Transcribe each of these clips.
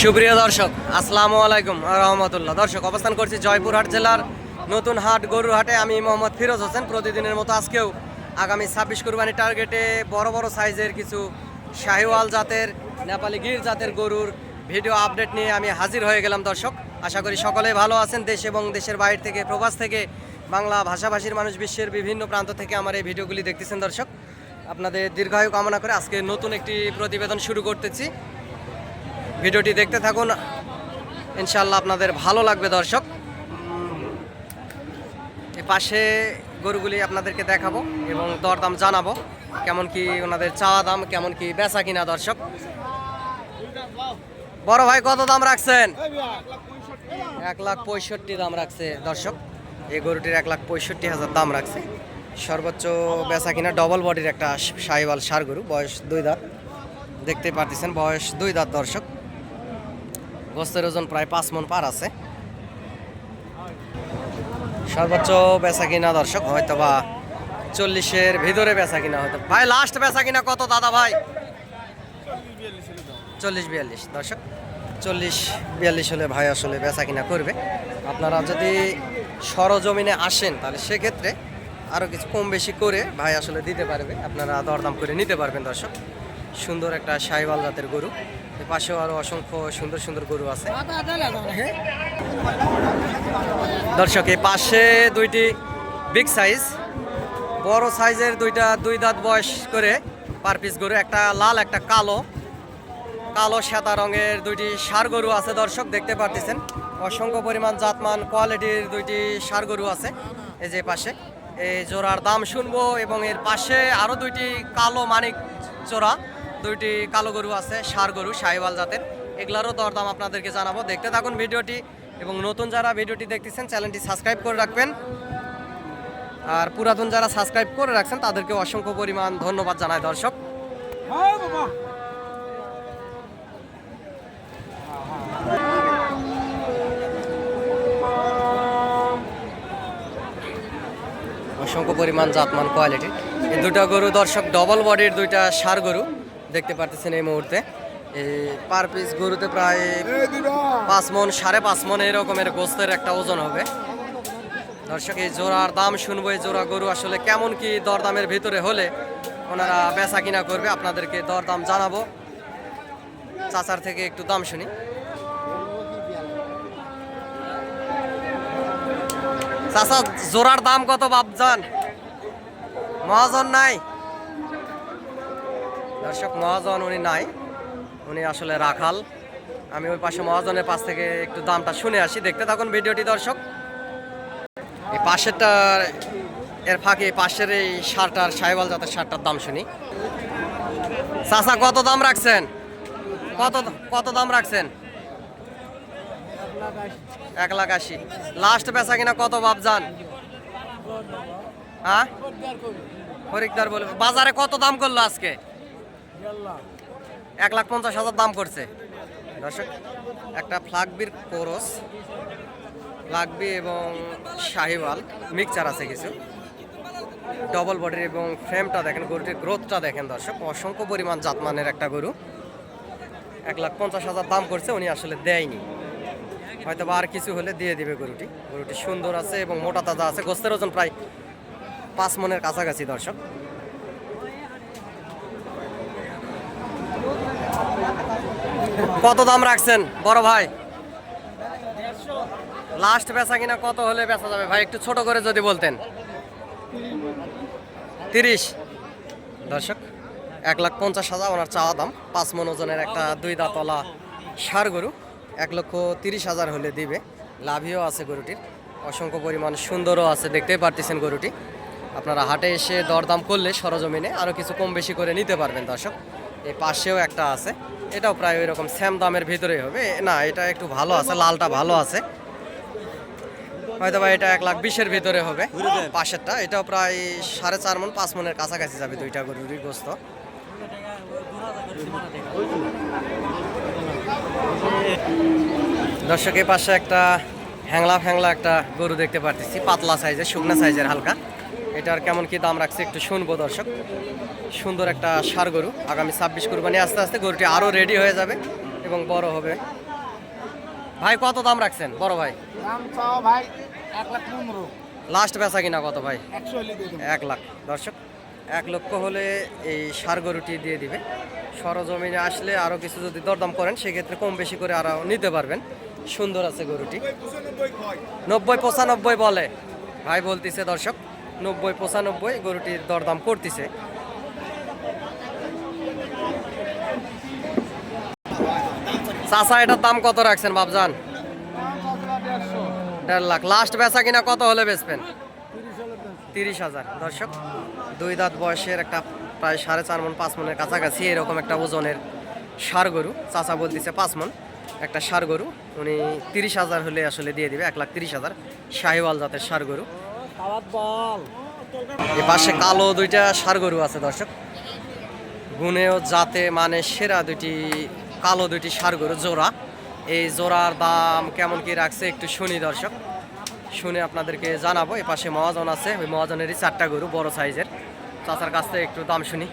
সুপ্রিয় দর্শক, আসসালামু আলাইকুম রহমতুল্লাহ। দর্শক, অবস্থান করছি জয়পুরহাট জেলার নতুন হাট গরুর হাটে আমি মোহাম্মদ ফিরোজ হোসেন। প্রতিদিনের মতো আজকেও আগামী ছাব্বিশ কুরবানি টার্গেটে বড় বড় সাইজের কিছু শাহিওয়াল জাতের, নেপালি গির জাতের গরুর ভিডিও আপডেট নিয়ে আমি হাজির হয়ে গেলাম দর্শক। আশা করি সকলে ভালো আছেন। দেশ এবং দেশের বাইরে থেকে, প্রবাস থেকে, বাংলা ভাষাভাষীর মানুষ বিশ্বের বিভিন্ন প্রান্ত থেকে আমার এই ভিডিওগুলি দেখতেছেন দর্শক। আপনাদের দীর্ঘায়ু কামনা করে আজকে নতুন একটি প্রতিবেদন শুরু করতেছি। ভিডিওটি দেখতে থাকুন। ইনশাল্লাহ আপনাদের ভালো লাগবে দর্শক। এ পাশে গরুগুলি আপনাদেরকে দেখাবো এবং দরদাম জানাব, কেমন কি ওনাদের চাওয়া দাম, কেমন কি বেচা কিনা দর্শক। বড় ভাই, কত দাম রাখছেন? এক লাখ পঁয়ষট্টি দাম রাখছে দর্শক। এই গরুটির এক লাখ পঁয়ষট্টি হাজার দাম রাখছে। সর্বোচ্চ বেচা কিনা ডবল বডির একটা সাইবাল সার গরু, বয়স দুই দাঁত। দেখতে পারতেছেন, বয়স দুই দাঁত দর্শক। গোস্তের ওজন প্রায় পাঁচ মন পার আছে। সর্বোচ্চ বেচা কিনা দর্শক হয়তো বা চল্লিশের ভিতরে বেচা কিনা হয়তো। ভাই লাস্ট বেচা কিনা কত দাদা ভাই? চল্লিশ বিয়াল্লিশ, দর্শক। চল্লিশ বিয়াল্লিশ হলে ভাই আসলে বেচা কিনা করবে। আপনারা যদি সরজমিনে আসেন, তাহলে সেক্ষেত্রে আরও কিছু কম বেশি করে ভাই আসলে দিতে পারবে। আপনারা দরদাম করে নিতে পারবেন, দর্শক। সুন্দর একটা সাইবাল জাতের গরু। পাশেও আরও অসংখ্য সুন্দর সুন্দর গরু আছে। দর্শক এই পাশে দুইটি বিগ সাইজ বড় সাইজের দুইটা দুই দাঁত বয়স করে পার পিস গরু, একটা লাল, একটা কালো। কালো, সাদা রঙের দুইটি সার গরু আছে দর্শক, দেখতে পারতেছেন। অসংখ্য পরিমাণ জাতমান, কোয়ালিটির দুইটি সার গরু আছে এই যে পাশে। এই জোড়ার দাম শুনব এবং এর পাশে আরও দুইটি কালো মানিক জোড়া। দুইটি কালো গরু আছে, সার গরু, সাহিওয়াল জাতের। এগুলারও দরদাম আপনাদেরকে জানাব। দেখতে থাকুন ভিডিওটি এবং নতুন যারা ভিডিওটি দেখতেছেন, চ্যানেলটি সাবস্ক্রাইব করে রাখবেন। আর পুরাতন যারা সাবস্ক্রাইব করে রাখছেন, তাদেরকে অসংখ্য পরিমাণ ধন্যবাদ জানায় দর্শক। অসংখ্য পরিমাণ জাতমান কোয়ালিটি। এই দুটো গরু দর্শক ডবল বডির দুইটা সার গরু। দেখতে পারতেছেন এই মুহূর্তে। এই পার পিস গরুতে প্রায় পাঁচ মন, সাড়ে পাঁচ মন এরকমের গোস্তের একটা ওজন হবে। দর্শক, এই জোড়ার দাম শুনব, এই জোড়া গরু আসলে কেমন কি দরদামের ভিতরে হলে ওনারা বেচা কিনা করবে, আপনাদেরকে দরদাম জানাব। চাচার থেকে একটু দাম শুনি। চাচা, জোড়ার দাম কত বাপজান মহাজন নাই? দর্শক, মহাজন উনি নাই। উনি আসলে রাখাল। আমি ওই পাশে মহাজনের পাশ থেকে একটু দামটা শুনে আসি। দেখতে থাকুন ভিডিওটি দর্শক। এই পাশেরটা, এর ফাঁকে পাশের এই সারটার সাহেবাল জাতের সারটার দাম শুনি। চাচা, কত দাম রাখছেন? কত কত দাম রাখছেন? এক লাখ আশি। লাস্ট বেচা কিনা কত বাপ যান হ্যাঁ? খরিকদার বলে বাজারে কত দাম করল আজকে? এক লাখ পঞ্চাশ হাজার দাম করছে। দর্শক, একটা ফ্লাগবির কোরস ফ্লাগবি এবং শাহিওয়াল মিক্সচার আছে কিছু। ডবল বডির এবং ফ্রেমটা দেখেন, গরুটির গ্রোথটা দেখেন দর্শক। অসংখ্য পরিমাণ জাতমানের একটা গরু। এক লাখ পঞ্চাশ হাজার দাম করছে, উনি আসলে দেয়নি। হয়তো বা আর কিছু হলে দিয়ে দিবে গরুটি। গরুটি সুন্দর আছে এবং মোটা তাজা আছে। গোস্তের ওজন প্রায় পাঁচ মনের কাছাকাছি দর্শক। কত দাম রাখছেন, বড় ভাই? লাস্ট বেচা কিনা কত হলে বেচা যাবে? ভাই, একটু ছোট করে যদি বলতেন। তিরিশ। দর্শক, এক লাখ পঞ্চাশ হাজার ওনার চাওয়া দাম। পাঁচ মন ওজনের একটা দুই দাঁতলা সার গরু। এক লক্ষ তিরিশ হাজার হলে দিবে। লাভিও আছে গরুটির। অসংখ্য পরিমাণ সুন্দরও আছে, দেখতেই পারতেছেন গরুটি। আপনারা হাটে এসে দরদাম করলে সরজমিনে আরও কিছু কম বেশি করে নিতে পারবেন দর্শক। এই পাশেও একটা আছে। এটাও প্রায় ওই রকম সেম দামের ভিতরেই হবে। না এটা একটু ভালো আছে লালটা ভালো আছে। হয়তো বা এটা এক লাখ বিশের ভিতরে হবে। পাশেরটা এটাও প্রায় সাড়ে চার মন পাঁচ মনের কাছাকাছি যাবে দুইটা গরুরই গোস্ত। দর্শকের পাশে একটা হ্যাংলা ফ্যাংলা একটা গরু দেখতে পারতেছি পাতলা সাইজের শুকনা সাইজের হালকা। এটার কেমন কি দাম রাখছে একটু শুনব দর্শক। সুন্দর একটা সার গরু আগামী ছাব্বিশ কুরবানি আস্তে আস্তে গরুটি আরও রেডি হয়ে যাবে এবং বড় হবে। ভাই কত দাম রাখছেন? বড় ভাই। দাম চাও ভাই এক লাখ পনেরো। লাস্ট বেচা কিনা কত ভাই? এক লাখ। দর্শক এক লক্ষ হলে এই সার গরুটি দিয়ে দিবে। সরজমিনে আসলে আরও কিছু যদি দরদাম করেন সেক্ষেত্রে কম বেশি করে আরও নিতে পারবেন। সুন্দর আছে গরুটি। নব্বই পঁচানব্বই বলে। ভাই বলতিছে দর্শক নব্বই, পঁচানব্বই গরুটির দরদাম করতেছে। চাচা, এটার দাম কত রাখছেন বাবজান দেড় লাখ। লাস্ট বেচা কিনা কত হলে বেচবেন? তিরিশ হাজার। দর্শক, দুই দাঁত বয়সের একটা প্রায় সাড়ে চার মন, পাঁচ মনের কাছাকাছি এরকম একটা ওজনের সার গরু। চাচা বলতেছে পাঁচ মন একটা সার গরু। উনি তিরিশ হাজার হলে আসলে দিয়ে দিবে, এক লাখ তিরিশ হাজার। শাহিওয়াল জাতের সার গরু। এ পাশে কালো দুইটা সার গরু আছে দর্শক। গুণেও জাতে মানে সেরা দুইটি কালো দুইটি সার গরু জোড়া। এই জোড়ার দাম কেমন কি রাখছে একটু শুনি দর্শক। শুনে আপনাদেরকে জানাব এ পাশে মহাজন আছে। ওই মহাজনেরই চারটা গরু বড় সাইজের। চাচার কাছ থেকে একটু দাম শুনি।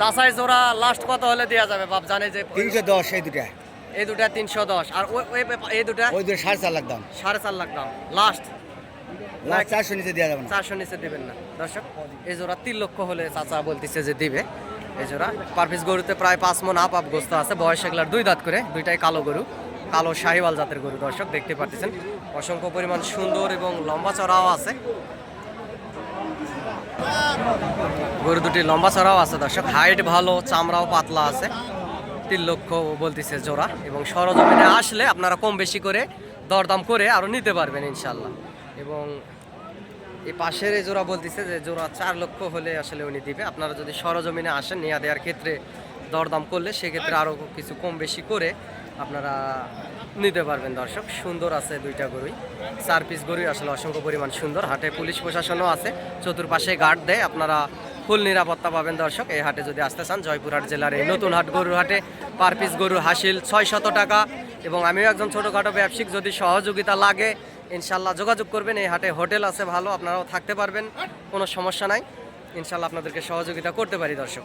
চাচাই জোড়া লাস্ট কত হলে দেওয়া যাবে? বাপ জানে যে তিনশো দশ এই দুটা। এই দুটা তিনশো দশ। আর ওই ওই এই দুটা? ওই দুটো সাড়ে চার লাখ দাম। সাড়ে চার লাখ দাম। লাস্ট লাখ চারশো নিচে দেওয়া যাবে না। চারশো নিচে দিবেন না। দর্শক এই জোড়া তিন লক্ষ হলে চাচা বলতেছে যে দিবে। এই জোড়া পার পিস গরুতে প্রায় পাঁচ মন আপ আপ গোস্ত আছে। বয়স এগুলার দুই দাঁত করে দুইটাই কালো গরু কালো শাহিওয়াল জাতের গরু। দর্শক দেখতে পাচ্ছেন অসংখ্য পরিমাণ সুন্দর এবং লম্বা চড়াও আছে। গরু দুটি লম্বা চড়াও আছে দর্শক। হাইট ভালো চামড়াও পাতলা আছে। তিন লক্ষ বলতেছে জোড়া এবং সরজমিনে আসলে আপনারা কম বেশি করে দরদাম করে আরও নিতে পারবেন ইনশাল্লাহ। এবং এই পাশের এই জোড়া বলতেছে যে জোড়া চার লক্ষ হলে আসলে উনি দিবে। আপনারা যদি সরজমিনে আসেন নেওয়া দেওয়ার ক্ষেত্রে দরদাম করলে সেক্ষেত্রে আরও কিছু কম বেশি করে আপনারা নিতে পারবেন দর্শক। সুন্দর আছে দুইটা গরুই। চার পিস গরুই আসলে অসংখ্য পরিমাণ সুন্দর। হাটে পুলিশ প্রশাসনও আছে। চতুর্পাশে গার্ড দেয়। আপনারা ফুল নিরাপত্তা পাবেন দর্শক। এই হাটে যদি আসতে চান, জয়পুরহাট জেলার এই নতুন হাট গরুর হাটে পার পিস গরুর হাসিল ছয় শত টাকা। এবং আমিও একজন ছোটোখাটো ব্যবসায়িক, যদি সহযোগিতা লাগে ইনশাল্লাহ যোগাযোগ করবেন। এই হাটে হোটেল আছে, ভালো, আপনারাও থাকতে পারবেন, কোনো সমস্যা নাই। ইনশাল্লাহ আপনাদেরকে সহযোগিতা করতে পারি, দর্শক।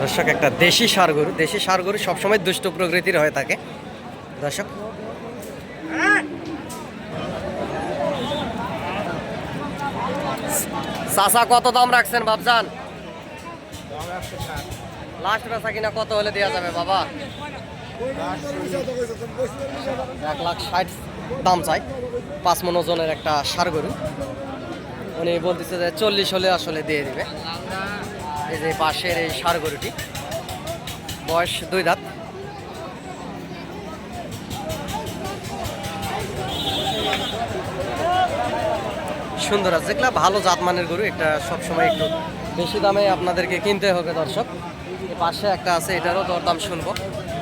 দর্শক, একটা দেশি সার গরু, দেশি সার গরু সবসময় দুষ্ট প্রকৃতির হয়ে থাকে। দর্শক। চাচা, কত দাম রাখছেন বাবজান লাস্ট বেচা কিনা কত হলে দেওয়া যাবে, বাবা? এক লাখ ষাট দাম চাই। পাঁচ মন ওজনের একটা সার গরু। উনি বলতেছে যে চল্লিশ হলে আসলে দিয়ে দিবে। এই যে পাশের এই সার গরুটি। বয়স দুই দাঁত। সুন্দর আছে। যেগুলা ভালো জাতমানের গরু। এটা সবসময় একটু বেশি দামে আপনাদেরকে কিনতে হবে দর্শক। পাশে একটা আছে, এটারও দরদাম শুনব।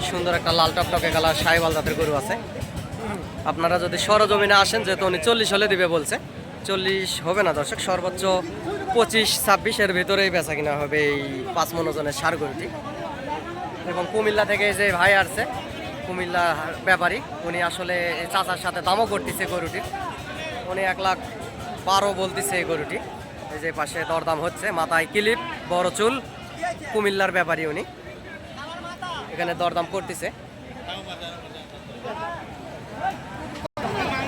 সুন্দর একটা লাল টকটকে কালার সাইবাল জাতের গরু আছে। আপনারা যদি সরজমিনে আসেন, যেহেতু উনি চল্লিশ হলে দিবে বলছে, চল্লিশ হবে না দর্শক, সর্বোচ্চ পঁচিশ, ছাব্বিশের ভিতরেই বেচা কিনা হবে এই পাঁচ মন ওজনের সার গরুটি। এবং কুমিল্লা থেকে যে ভাই আসছে, কুমিল্লা ব্যাপারী, উনি আসলে চাচার সাথে দামও করতেছে গরুটির উনি এক লাখ বারো বলতেছে এই গরুটি। এই যে পাশে দরদাম হচ্ছে, মাথায় কিলিপ, বড় চুল, কুমিল্লার ব্যাপারী উনি। এখানে দরদাম করতেছে।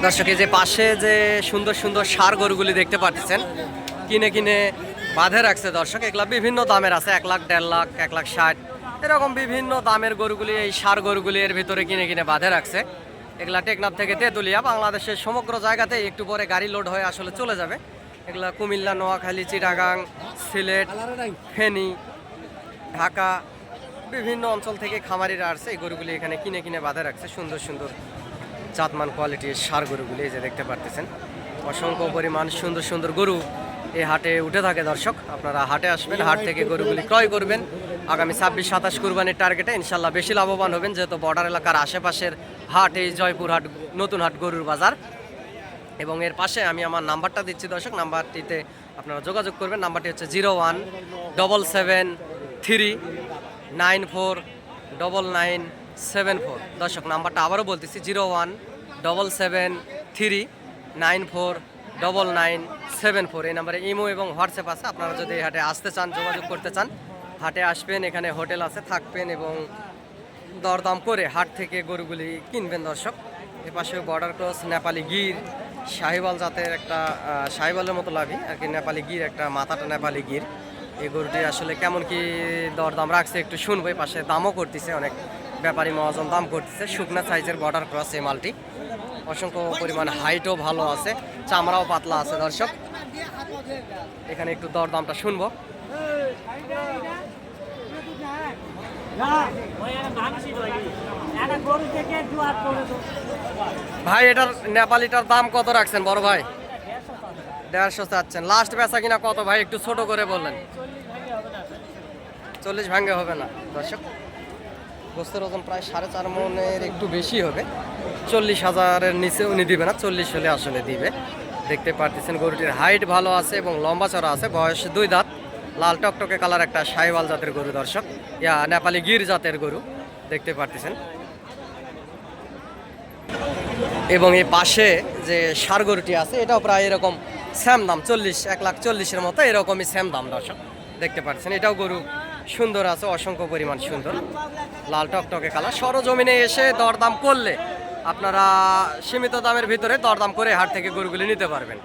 দর্শক যে পাশে যে সুন্দর সুন্দর সার গরুগুলি দেখতে পাচ্ছেন কিনে কিনে বাঁধে রাখছে দর্শক। এগুলা বিভিন্ন দামের আছে, এক লাখ, দেড় লাখ, এক লাখ ষাট। এরকম বিভিন্ন দামের গরুগুলি, এই সার গরুগুলি এর ভিতরে কিনে কিনে বাঁধে রাখছে। এগুলা টেকনাফ থেকে তেঁতুলিয়া, বাংলাদেশের সমগ্র জায়গাতে একটু পরে গাড়ি লোড হয়ে আসলে চলে যাবে। এগুলা কুমিল্লা, নোয়াখালী, চিটাগাং, সিলেট, ফেনী, ঢাকা বিভিন্ন অঞ্চল থেকে খামারিরা আসছে, এই গরুগুলি এখানে কিনে কিনে বাঁধে রাখছে। সুন্দর সুন্দর জাতমান কোয়ালিটির সার গরুগুলি এই যে দেখতে পারতেছেন। অসংখ্য পরিমাণ সুন্দর সুন্দর গরু এই হাটে উঠে থাকে দর্শক। আপনারা হাটে আসবেন, হাট থেকে গরুগুলি ক্রয় করবেন। আগামী ছাব্বিশ সাতাশ কুরবানির টার্গেটে ইনশাল্লাহ বেশি লাভবান হবেন, যেহেতু বর্ডার এলাকার আশেপাশের হাট, এই জয়পুর হাট, নতুন হাট গরুর বাজার। এবং এর পাশে আমি আমার নাম্বারটা দিচ্ছি দর্শক, নাম্বারটিতে আপনারা যোগাযোগ করবেন। নাম্বারটি হচ্ছে zero one double seven three nine four double nine seven four. দর্শক নাম্বারটা আবারও বলতেছি zero one double seven three nine four double nine seven four. এই নাম্বারে ইমো এবং হোয়াটসঅ্যাপ আছে আপনারা যদি হাটে আসতে চান যোগাযোগ করতে চান হাটে আসবেন এখানে হোটেল আছে থাকবেন এবং দরদাম করে হাট থেকে গরুগুলি কিনবেন দর্শক। এপাশে বর্ডার ক্রস নেপালি গির শাহিওয়াল জাতের একটা আহ, শাহিওয়ালের মতো লাগি আর কি নেপালি গির একটা মাথাটা নেপালি গির। এই গরুটি আসলে কেমন কি দরদাম রাখছে একটু শুনব পাশে দামও করতেছে, অনেক ব্যাপারী মহাজন দাম করতেছে। শুকনা সাইজের বর্ডার ক্রস এই মালটি। অসংখ্য পরিমাণ হাইটও ভালো আছে, চামড়াও পাতলা আছে দর্শক। এখানে একটু দরদামটা শুনব। ভাই, এটার নেপালিটার দাম কত রাখছেন বড় ভাই? দেড়শো চাচ্ছেন। লাস্ট বেচা কিনা কত ভাই? একটু ছোট করে বললেন। চল্লিশ ভাঙ্গে হবে না। দর্শক, গোস্তের ওজন প্রায় সাড়ে চার মনের একটু বেশি হবে। চল্লিশ হাজারের নিচে উনি দিবে না, চল্লিশ হলে আসলে দিবে। দেখতে পারতেছেন গরুটির হাইট ভালো আছে এবং লম্বা চড়া আছে, বয়স দুই দাঁত। লাল টকটকে কালার একটা সাইওয়াল জাতের গরু দর্শক। ইয়া, নেপালি গির জাতের গরু। দেখতে পারতেছেন। এবং এই পাশে যে সার গরুটি আছে, এটাও প্রায় এরকম স্যাম দাম চল্লিশ, এক লাখ চল্লিশের মতো এরকমই স্যাম দাম, দর্শক। দেখতে পাচ্ছেন, এটাও গরু সুন্দর আছে, অসংখ্য পরিমাণ সুন্দর। লাল টকটকে কালার। সরজমিনে এসে দরদাম করলে আপনারা সীমিত দামের ভিতরে দরদাম করে হাট থেকে গরুগুলি নিতে পারবেন।